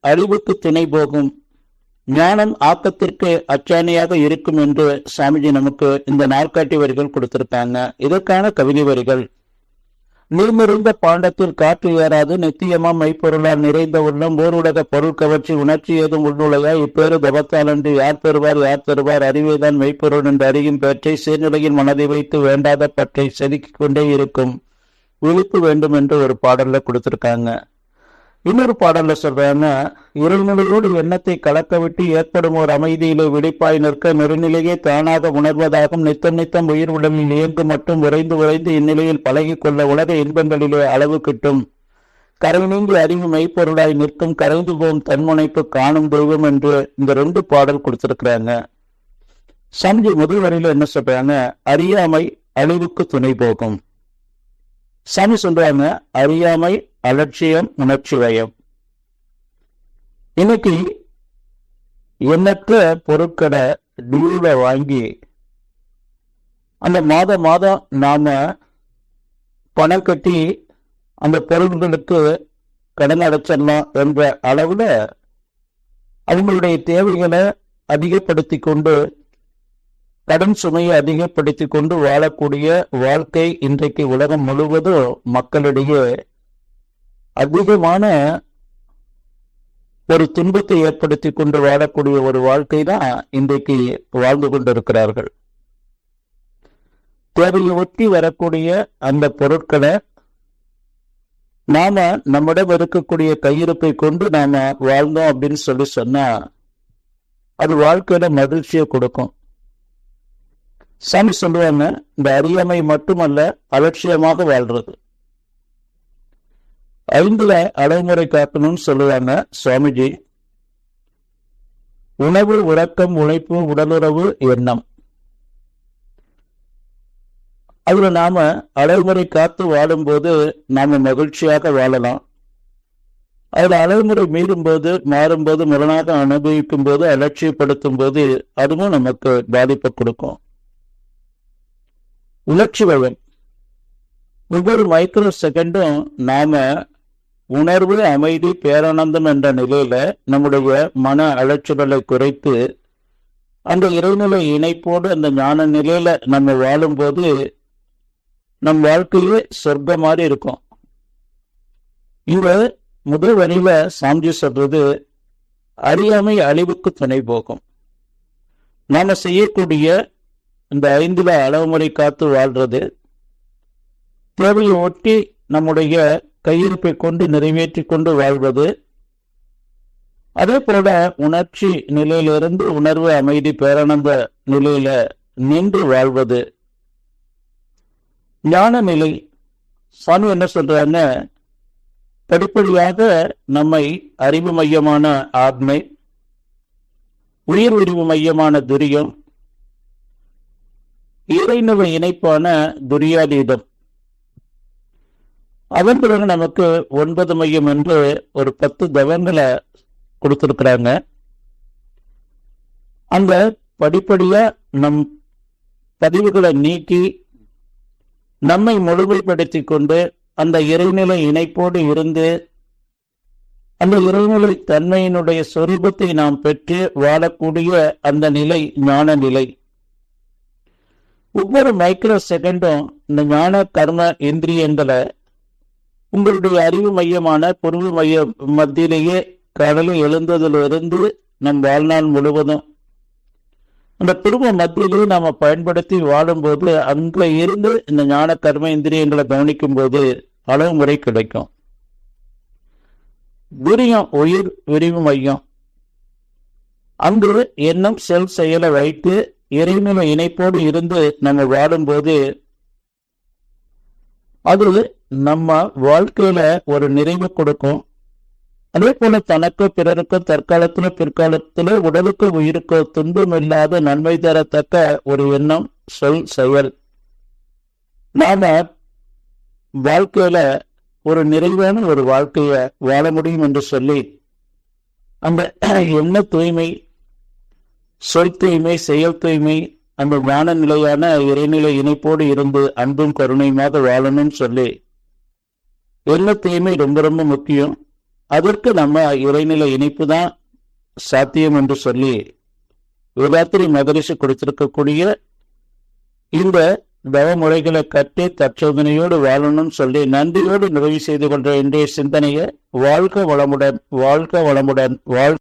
அறிவுக்கு துணை போகும். ஞானம் ஆக்கத்திற்கு அச்சாணியாக இருக்கும் என்று சாமிஜி நமக்கு இந்த நாற்காட்டி வரிகள் கொடுத்திருக்காங்க. இதற்கான கவிதை வரிகள். நீர்மிருந்த பாண்டத்தில் காற்று ஏறாது நித்தியமா மெய்ப்பொருளால் நிறைந்த உள்ளம் ஓருலக பொருள் கவர்ச்சி உணர்ச்சி ஏதும் உள்நுழையா? இப்பேறு தவத்தாலன்று யார் பெறுவார் யார் தருவார்? அறிவேதான் மெய்ப்பொருள் என்று அறியும் பேற்றை சீர்நிலையில் மனதை வைத்து வேண்டாத பற்றை செதுக்கிக் கொண்டே இருக்கும். விழிப்பு வேண்டும் என்று ஒரு பாடல்ல கொடுத்திருக்காங்க. இன்னொரு பாடல்ல சொல்றாங்க இருநிலையோடு எண்ணத்தை கலக்கவிட்டு ஏற்படும் ஒரு அமைதியிலே விழிப்பாய் நிற்க நெருநிலையே தானாக உணர்வதாகும் நித்தம் நித்தம் உயிர் உடலில் இயங்கு மட்டும் விரைந்து விரைந்து இந்நிலையில் பழகிக் கொள்ள உலக இன்பங்களிலே அளவு கிட்டும். கரை நீங்கி அறிவு மெய்ப்பொருளாய் நிற்கும் கரைந்து போகும் தன்முனைப்பு காணும் தெய்வம் என்று இந்த ரெண்டு பாடல் கொடுத்திருக்கிறாங்க. சம்ஜி முதல் வரையில என்ன சொல்றாங்க? அறியாமை அழிவுக்கு துணை போகும். சாமி சொல்றாங்க அறியாமை அலட்சியம் உணர்ச்சி வயம் இன்னைக்கு எண்ணற்ற பொருட்களை டீல வாங்கி அந்த மாத மாதம் நாம பணம் கட்டி அந்த பொருட்களுக்கு கடன் அடைச்சிடலாம் என்ற அளவுல அவங்களுடைய தேவைகளை அதிகப்படுத்தி கொண்டு கடன் சுமையை அதிகப்படுத்தி கொண்டு வாழக்கூடிய வாழ்க்கை இன்றைக்கு உலகம் முழுவதும் மக்களிடையே அதிகமான ஒரு துன்பத்தை ஏற்படுத்தி கொண்டு வாழக்கூடிய ஒரு வாழ்க்கை தான் இன்றைக்கு வாழ்ந்து கொண்டிருக்கிறார்கள். தேவையை ஒட்டி வரக்கூடிய அந்த பொருட்களை நாம நம்மிடம் இருக்கக்கூடிய கையிருப்பை கொண்டு நாம வாழ்ந்தோம் அப்படின்னு சொல்லி சொன்னா அது வாழ்க்கையில மகிழ்ச்சியை கொடுக்கும். சாமி சொல்லுவாங்க இந்த அறியாமை மட்டுமல்ல அலட்சியமாக வாழ்றது. ஐந்துல அடைமுறை காக்கணும்னு சொல்லுவாங்க சுவாமிஜி. உணவு உறக்கம் உழைப்பு உடலுறவு எண்ணம். அதுல நாம அடைமுறை காத்து வாழும்போது நாம மகிழ்ச்சியாக வாழலாம். அதுல அலைமுறை மீறும் போது மாறும்போது முரணாக அனுபவிக்கும் போது அலட்சியப்படுத்தும் போது அதுவும் நமக்கு பாதிப்பை கொடுக்கும். உணர்ச்சி வளம். ஒவ்வொரு மைக்ரோ செகண்டும் நாம உணர்வு அமைதி பேரானந்தம் என்ற நிலையில நம்முடைய மன அலைச்சலை குறைத்து அந்த இறைநிலை இணைப்போடு அந்த ஞான நிலையில நம்ம வாழும்போது நம் வாழ்க்கையே சொர்க்கம் மாதிரி இருக்கும். இங்க முதல் வரியில சாஞ்சி சொல்றது அறியாமை அழிவுக்கு துணை போகும். நாம செய்யக்கூடிய இந்த ஐந்துல அளவுமுறை காத்து வாழ்றது தேவையை ஒட்டி நம்முடைய கையிருப்பை கொண்டு நிறைவேற்றி கொண்டு வாழ்வது. அதே போல உணர்ச்சி நிலையிலிருந்து உணர்வு அமைதி பேரானந்த நிலையில நின்று வாழ்வது. ஞான நிலை. சாமி என்ன சொல்றாங்க படிப்படியாக நம்மை அறிவு மையமான ஆத்மை உயிர் உரிவு மையமான துரியம் இறைநிலை இணைப்பான துரியாதீதம். அதன் பிறகு நமக்கு ஒன்பது மையம் என்று ஒரு பத்து தவங்களை கொடுத்திருக்கிறாங்க. அந்த படிப்படியா நம் பதிவுகளை நீக்கி நம்மை முழுமைப்படுத்தி கொண்டு அந்த இறைநிலை இணைப்போடு இருந்து அந்த இறைநிலை தன்மையினுடைய சொரூபத்தை நாம் பெற்று வாழக்கூடிய அந்த நிலை ஞான நிலை. ஒவ்வொரு மைக்ரோ செகண்டும் இந்த ஞான கர்ம இந்திரியங்களை உங்களுடைய அறிவு மையமான பொருள் மைய மத்தியிலேயே கடலில் எழுந்ததிலிருந்து நம் வாழ்நாள் முழுவதும். அந்த குடும்ப மத்தியிலே நாம பயன்படுத்தி வாழும்போது அங்க இருந்து இந்த ஞான கர்ம இந்திரியங்களை கவனிக்கும் போது அளவு முறை கிடைக்கும். விரியம் உயிர் விரிவு மையம். அங்கு எண்ணம் செல் செயலை வைத்து இறைநிலை இணைப்போடு இருந்து நம்ம வாழும்போது அது நம்ம வாழ்க்கையில ஒரு நிறைவு கொடுக்கும். அதே போல தனக்கு பிறருக்கு தற்காலத்துல பிற்காலத்துல உடலுக்கு உயிருக்கு துன்பம் இல்லாத நன்மை தரத்தக்க ஒரு எண்ணம் சொல் செயல். நாம வாழ்க்கையில ஒரு நிறைவான ஒரு வாழ்க்கைய வாழ முடியும் என்று சொல்லி அந்த எண்ண தூய்மை சொல் தூய்மை செயல் தூய்மை அந்த ஞான நிலையான இறைநிலை இணைப்போடு இருந்து அன்பும் கருணையுமாக வாழணும்னு சொல்லி எண்ண ரொம்ப ரொம்ப முக்கியம். அதற்கு நம்ம இறைநிலை இணைப்பு தான் சாத்தியம் என்று சொல்லி வேதாத்திரி மகரிஷி கொடுத்திருக்கக்கூடிய இந்த தவ முறைகளை கட்டி தற்சோதனையோடு வாழணும்னு சொல்லி நன்றியோடு நிறைவு செய்து கொண்ட இன்றைய சிந்தனையை வாழ்க வளமுடன் வாழ்க வளமுடன் வாழ்